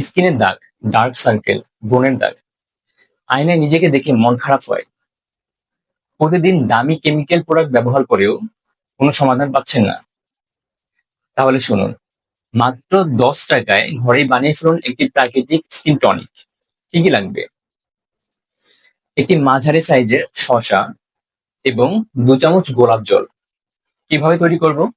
স্কিনের দাগ dark circle ব্রণের দাগ। আয়নায় নিজেকে দেখে মন খারাপ হয়। প্রতিদিন দামি কেমিক্যাল প্রোডাক্ট ব্যবহার করেও কোনো সমাধান পাচ্ছেন না। তাহলে শুনুন, মাত্র দশ টাকায় ঘরে বানিয়ে ফেলুন একটি প্রাকৃতিক স্কিন টনিক কি কি লাগবে? একটি মাঝারি সাইজের শশা এবং দু চামচ গোলাপ জল। কীভাবে তৈরি করব?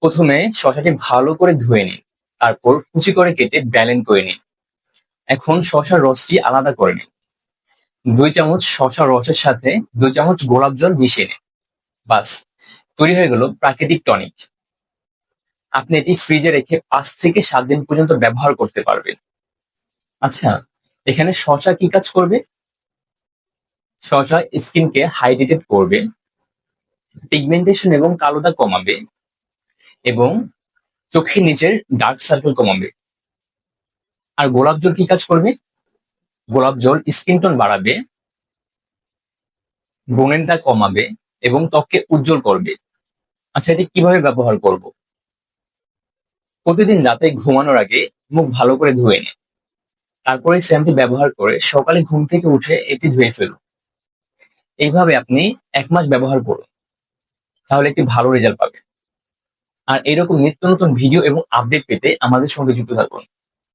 প্রথমে শশাটি ভালো করে ধুয়ে নিন। তারপর কুচি করে কেটে ব্যালেন্স করে নিন। এখন শশার রসটি আলাদা করে নিন। দুই চামচ শসা রসের সাথে দুই চামচ গোলাপ জল মিশিয়ে নিন। বাস, তৈরি হয়ে গেল প্রাকৃতিক টনিক। আপনি এটি ফ্রিজে রেখে পাঁচ থেকে সাত দিন পর্যন্ত ব্যবহার করতে পারবেন। আচ্ছা এখানে শশা কি কাজ করবে? শসা স্কিনকে হাইড্রেটেড করবে, পিগমেন্টেশন এবং কালো দাগ কমাবে এবং চোখের নিচের ডার্ক সার্কেল কমাবে। আর গোলাপ জল কি কাজ করবে? গোলাপ জল স্কিন টোন বাড়াবে ব্রণের কমাবে এবং ত্বককে উজ্জ্বল করবে। আচ্ছা এটি কীভাবে ব্যবহার করব? প্রতিদিন রাতে ঘুমানোর আগে মুখ ভালো করে ধুয়ে নিন তারপরে শ্যাম্পু ব্যবহার করে সকালে ঘুম থেকে উঠে এটি ধুয়ে ফেলুন। এইভাবে আপনি এক মাস ব্যবহার করুন। তাহলে একটি ভালো রেজাল্ট পাবেন। আর এরকম নিত্য নতুন ভিডিও এবং আপডেট পেতে আমাদের সঙ্গে যুক্ত থাকুন।